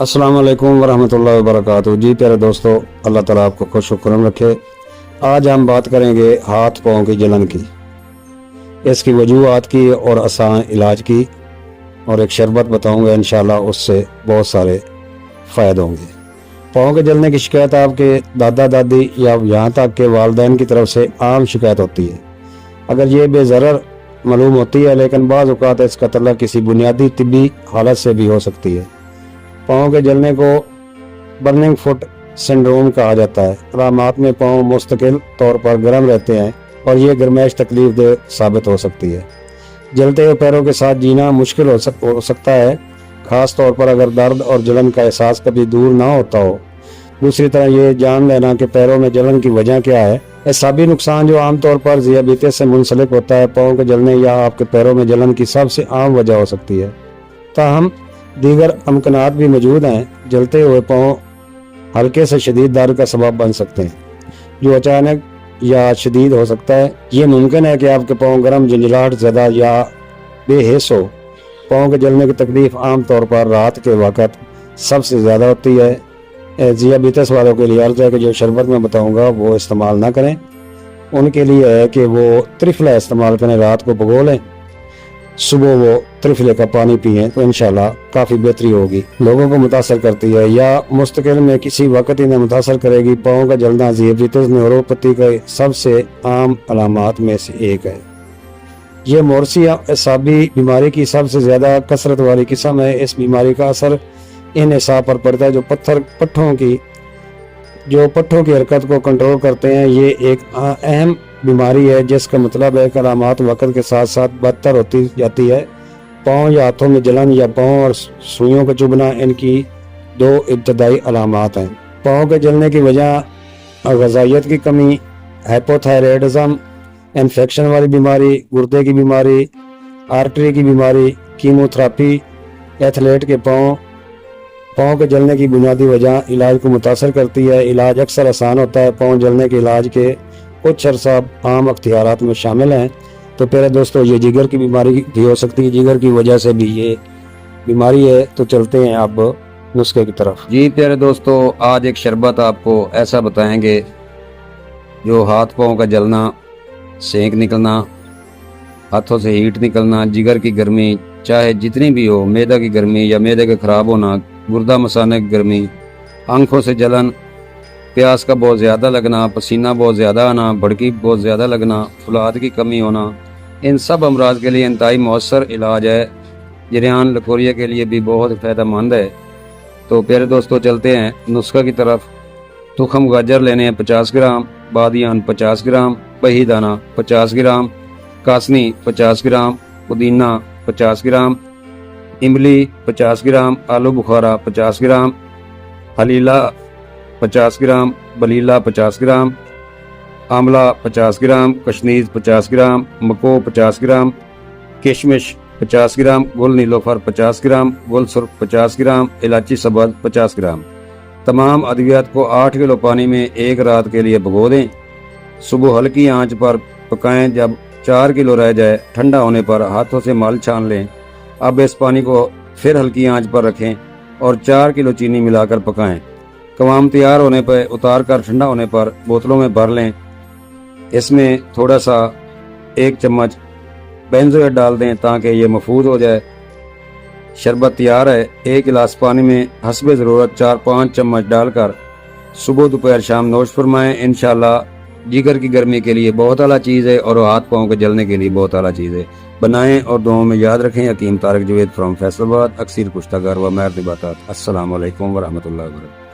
السلام علیکم ورحمۃ اللہ وبرکاتہ۔ جی پیارے دوستو، اللہ تعالیٰ آپ کو خوش و کرم رکھے۔ آج ہم بات کریں گے ہاتھ پاؤں کی جلن کی۔ اس کی وجوہات کی اور آسان علاج کی۔ اور ایک شربت بتاؤں گا، انشاءاللہ اس سے بہت سارے فائدے ہوں گے۔ پاؤں کے جلنے کی شکایت آپ کے دادا، دادی یا یہاں تک کہ والدین کی طرف سے عام شکایت ہوتی ہے۔ اگر یہ بے ضرر معلوم ہوتی ہے، لیکن بعض اوقات اس کا تعلق کسی بنیادی طبی حالت سے بھی ہو سکتی ہے۔ پاؤں کے جلنے کو برننگ فٹ سنڈروم کہا جاتا ہے۔ علامات میں پاؤں مستقل طور پر گرم رہتے ہیں اور یہ گرمیش تکلیف دہ ثابت ہو سکتی ہے۔ جلتے ہوئے پیروں کے ساتھ جینا مشکل ہو, سکتا ہے۔ خاص طور پر اگر درد اور جلن کا احساس کبھی دور نہ ہوتا ہو۔ دوسری طرح یہ جان لینا کہ پیروں میں جلن کی وجہ کیا ہے۔ اعصابی نقصان جو عام طور پر ذیابیطس سے منسلک ہوتا ہے پاؤں کے جلنے یا آپ کے پیروں میں جلن کی سب سے عام وجہ ہو سکتی ہے۔ تاہم دیگر امکنات بھی موجود ہیں، جلتے ہوئے پاؤں ہلکے سے شدید درد کا سبب بن سکتے ہیں۔ جو اچانک یا شدید ہو سکتا ہے، یہ ممکن ہے کہ آپ کے پاؤں گرم جنجلاہٹ زدہ یا بے حص ہو۔ پاؤں کے جلنے کی تکلیف عام طور پر رات کے وقت سب سے زیادہ ہوتی ہے۔ ذیا بیتس والوں کے لیے عرض ہے کہ جو شربت میں بتاؤں گا، وہ استعمال نہ کریں۔ ان کے لیے ہے کہ وہ ترفلا استعمال کریں، رات کو بھگو لیں۔ صبح وہ ترفلے کا پانی پئیں تو انشاءاللہ کافی بہتری ہوگی۔ لوگوں کو متاثر کرتی ہے یا مستقل میں کسی وقت انہیں متاثر کرے گی، پاؤں کا جلنا، زیب جیتز نیوروپتی کا سب سے عام علامات میں سے ایک ہے۔ یہ مورسی اعصابی بیماری کی سب سے زیادہ کثرت والی قسم ہے۔ اس بیماری کا اثر ان اعصاب پر پڑتا ہے جو پتھر، پٹھوں کی، جو پٹھوں کی حرکت کو کنٹرول کرتے ہیں۔ یہ ایک اہم بیماری ہے، جس کا مطلب ہے کہ علامات وقت کے ساتھ ساتھ بدتر ہوتی جاتی ہے۔ پاؤں یا ہاتھوں میں جلن یا پاؤں اور سوئیوں کا چبھنا، ان کی دو ابتدائی علامات ہیں۔ پاؤں کے جلنے کی وجہ غذائیت کی کمی ہیپوتھائریڈزم انفیکشن والی بیماری، گردے کی بیماری، آرٹری کی بیماری کیمو تھراپی ایتھلیٹ کے پاؤں۔ پاؤں کے جلنے کی بنیادی وجہ علاج کو متاثر کرتی ہے۔ علاج اکثر آسان ہوتا ہے، پاؤں جلنے کے علاج کے کچھ عرصہ عام اختیارات میں شامل ہیں۔ تو پیارے دوستو، یہ جگر کی بیماری بھی ہو سکتی ہے، جگر کی وجہ سے بھی یہ بیماری ہے۔ تو چلتے ہیں اب نسخے کی طرف۔ جی پیارے دوستو، آج ایک شربت آپ کو ایسا بتائیں گے جو ہاتھ پاؤں کا جلنا، سینک نکلنا، ہاتھوں سے ہیٹ نکلنا، جگر کی گرمی، چاہے جتنی بھی ہو میدا کی گرمی یا میدے کے خراب ہونا، گردہ مسانے کی گرمی، آنکھوں سے جلن پیاس کا بہت زیادہ لگنا، پسینہ بہت زیادہ آنا بھڑکی بہت زیادہ لگنا فلاد کی کمی ہونا، ان سب امراض کے لیے انتہائی مؤثر علاج ہے، جریان لکوریا کے لیے بھی بہت فائدہ مند ہے۔ تو پیارے دوستو، چلتے ہیں نسخہ کی طرف۔ تخم گاجر لینے ہیں پچاس گرام، بادیان پچاس گرام، بہی دانہ پچاس گرام، کاسنی پچاس گرام، پودینہ پچاس گرام، املی پچاس گرام، آلو بخارا پچاس گرام، حلیلہ پچاس گرام، بلیلا پچاس گرام، آملہ پچاس گرام کشنیز پچاس گرام، مکو پچاس گرام، کشمش پچاس گرام، گل نیلوفر پچاس گرام، گل سرخ پچاس گرام، الائچی سبز پچاس گرام۔ تمام ادویات کو آٹھ کلو پانی میں ایک رات کے لیے بھگو دیں۔ صبح ہلکی آنچ پر پکائیں، جب چار کلو رہ جائے، ٹھنڈا ہونے پر ہاتھوں سے مال چھان لیں۔ اب اس پانی کو پھر ہلکی آنچ پر رکھیں اور چار کلو چینی ملا کر پکائیں۔ قوام تیار ہونے پر اتار کر ٹھنڈا ہونے پر بوتلوں میں بھر لیں۔ اس میں تھوڑا سا ایک چمچ بینزویٹ ڈال دیں تاکہ یہ محفوظ ہو جائے۔ شربت تیار ہے۔ ایک گلاس پانی میں حسب ضرورت چار پانچ چمچ ڈال کر صبح دوپہر شام نوش فرمائیں۔ انشاءاللہ جگر کی گرمی کے لیے بہت اعلیٰ چیز ہے اور ہاتھ پاؤں کے جلنے کے لیے بہت اعلیٰ چیز ہے۔ بنائیں اور دعاؤں میں یاد رکھیں۔ حکیم طارق جوید فرام فیصل آباد اکثیر کشتہ گار و مہر السلام علیکم ورحمۃ اللہ وبرکاتہ۔